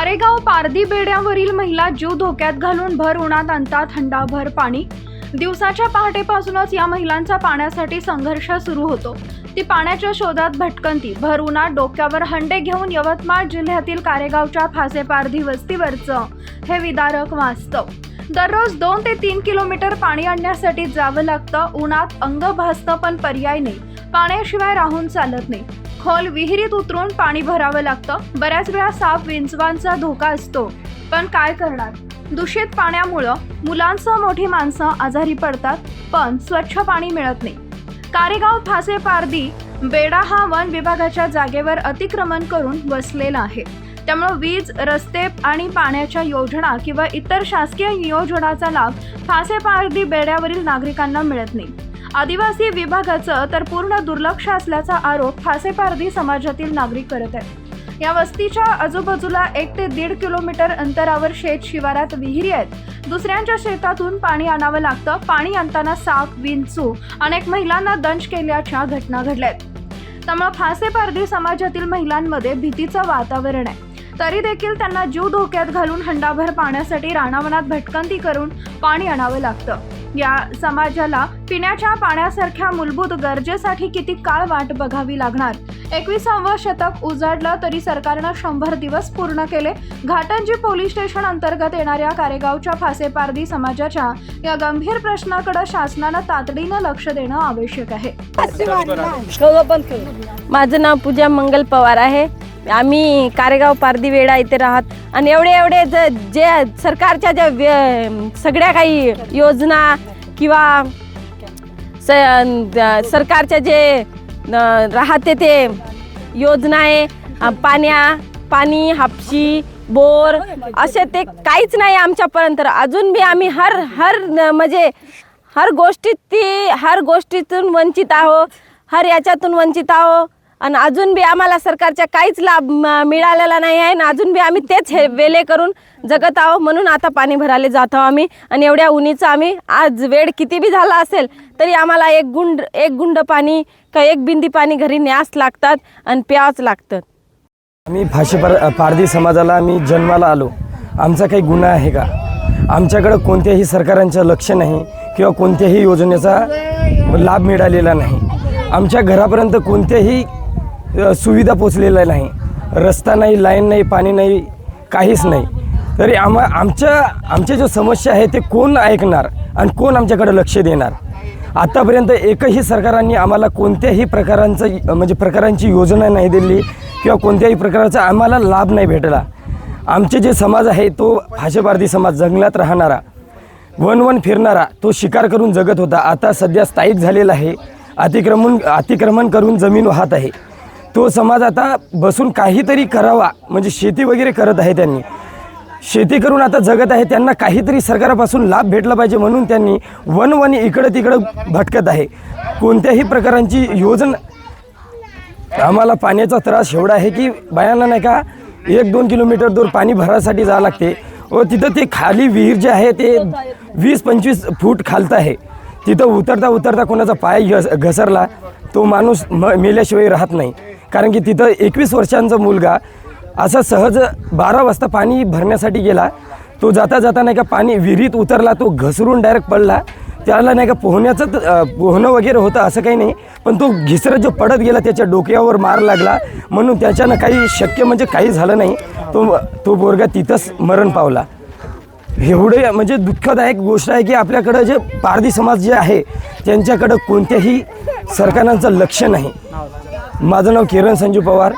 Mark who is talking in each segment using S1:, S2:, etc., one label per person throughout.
S1: पारधी बेड्यावरील महिला जीव धोक्यात घालून भर उन्हात आणतात थंडाभर पाणी. दिवसाच्या पहाटेपासूनच या महिलांचा पाण्यासाठी संघर्ष सुरू होतो. ती पाण्याच्या शोधात भटकंती. भर उन्हात डोक्यावर हंडे घेऊन यवतमाळ जिल्ह्यातील कारेगावच्या फासे पारधी वस्तीवरचं हे विदारक वास्तव. दररोज दोन ते तीन किलोमीटर पाणी आणण्यासाठी जावं लागतं. उन्हात अंग भासतं पण पर्याय नाही. पाण्याशिवाय राहून चालत नाही. खोल विहिरीत उतरून पाणी भरावं लागतं. बऱ्याच वेळा साप विंचवांचा धोका असतो. पण काय करणार? दूषित पाण्यामुळं मुलांसह मोठी माणसं आजारी पडतात पण स्वच्छ पाणी मिळत नाही. कारेगाव फासे पारदी बेडा हा वन विभागाच्या जागेवर अतिक्रमण करून वसलेला आहे. त्यामुळे वीज रस्ते आणि पाण्याच्या योजना किंवा इतर शासकीय नियोजनाचा लाभ फासे पारदी बेड्यावरील नागरिकांना मिळत नाही. आदिवासी विभागाचं तर पूर्ण दुर्लक्ष असल्याचा आरोप फासेपारधी समाजातील नागरिक करत आहेत. या वस्तीच्या आजूबाजूला एक ते दीड किलोमीटर अंतरावर शेत शिवारात विहिरी आहेत. दुसऱ्यांच्या शेतातून पाणी आणावं लागतं. पाणी आणताना साप विंचू अनेक महिलांना दंश केल्याच्या घटना घडल्या आहेत त्यामुळे फासेपारधी समाजातील महिलांमध्ये भीतीचं वातावरण आहे. तरी देखील त्यांना जीव धोक्यात घालून हंडाभर पाण्यासाठी रानावनात भटकंती करून पाणी आणावं लागतं. या समाजाला पिण्याच्या पाण्यासारख्या मूलभूत गरजेसाठी किती काळ वाट बघावी लागणार? एकविसावं शतक उजाडलं तरी सरकारनं शंभर दिवस पूर्ण केले. घाटंजी पोलीस स्टेशन अंतर्गत येणाऱ्या कारेगावच्या फासेपारधी समाजाच्या या गंभीर प्रश्नाकडे शासनानं तातडीनं लक्ष देणं आवश्यक आहे.
S2: माझं नाव पूजा मंगल पवार आहे. आम्ही कारेगाव पारदी वेडा इथे राहत. आणि एवढे एवढे ज- जे सरकारच्या ज्या व्य- सगळ्या काही योजना किंवा स द- सरकारच्या जे न, राहते ते योजना आहे अ, पाण्या पाणी हापशी बोर असे ते काहीच नाही आमच्यापर्यंत. अजून बी आम्ही हर हर न- म्हणजे हर गोष्टीत ती हर गोष्टीतून वंचित आहो हर याच्यातून वंचित आहो. आणि अजून बी आम्हाला सरकारच्या काहीच लाभ मिळालेला नाही आहे. आणि अजून बी आम्ही तेच हे वेले करून जगत आहो म्हणून आता पाणी भरायला जात आहो आम्ही. आणि एवढ्या उन्हीचं आम्ही आज वेळ किती बी झाला असेल तरी आम्हाला एक गुंड एक गुंड पाणी का एक बिंदी पाणी घरी न्यास लागतात आणि प्यावंच लागतं.
S3: आम्ही फाशी पार पारधी समाजाला आम्ही जन्माला आलो. आमचा काही गुन्हा आहे का? आमच्याकडं कोणत्याही सरकारांचं लक्ष नाही किंवा कोणत्याही योजनेचा लाभ मिळालेला नाही. आमच्या घरापर्यंत कोणत्याही सुविधा पोचलेल्या नाही. रस्ता नाही लाईन नाही पाणी नाही काहीच नाही. तरी आम्हा आमच्या आमच्या जो समस्या आहे ते कोण ऐकणार आणि कोण आमच्याकडे लक्ष देणार? आतापर्यंत एकही सरकारांनी आम्हाला कोणत्याही प्रकारांचं म्हणजे प्रकारांची योजना नाही दिली किंवा कोणत्याही प्रकारचा आम्हाला लाभ नाही भेटला. आमचे जे समाज आहे तो भाषेपारधी समाज जंगलात राहणारा वन वन फिरणारा तो शिकार करून जगत होता. आता सध्या स्थायिक झालेला आहे. अतिक्रमण अतिक्रमण करून जमीन वाहत आहे. तो समाज आता बसून काहीतरी करावा म्हणजे शेती वगैरे करत आहे त्यांनी. शेती करून आता जगत आहे त्यांना काहीतरी सरकारापासून लाभ भेटला पाहिजे म्हणून त्यांनी वन वन इकडं तिकडं भटकत आहे. कोणत्याही प्रकारांची योजना आम्हाला पाण्याचा त्रास एवढा आहे की बायांना नाही का एक दोन किलोमीटर दूर पाणी भरायसाठी जावं लागते. व तिथं ते खाली विहीर जे आहे ते वीस पंचवीस फूट खालतं आहे. तिथं उतरता उतरता कोणाचा पाय घसरला तो माणूस म मेल्याशिवाय राहत नाही. कारण की तिथं एकवीस वर्षांचा मुलगा असा सहज बारा वाजता पाणी भरण्यासाठी गेला. तो जाता जाता नाही का पाणी विहिरीत उतरला तो घसरून डायरेक्ट पडला. त्याला नाही का पोहण्याचं पोहणं वगैरे होतं असं काही नाही. पण तो घिसरत जो पडत गेला त्याच्या डोक्यावर मार लागला. म्हणून त्याच्यानं काही शक्य म्हणजे काही झालं नाही. तो तो बोरगा तिथंच मरण पावला. एवढे म्हणजे दुःखदायक गोष्ट आहे की आपल्याकडं जे पारधी समाज जे आहे त्यांच्याकडं कोणत्याही सरकारांचं लक्ष नाही. माझं नाव किरण संजू पवार.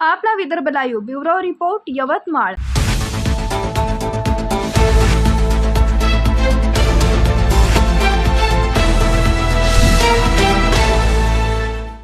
S1: आपला Vidarbha live bureau report Yavatmal.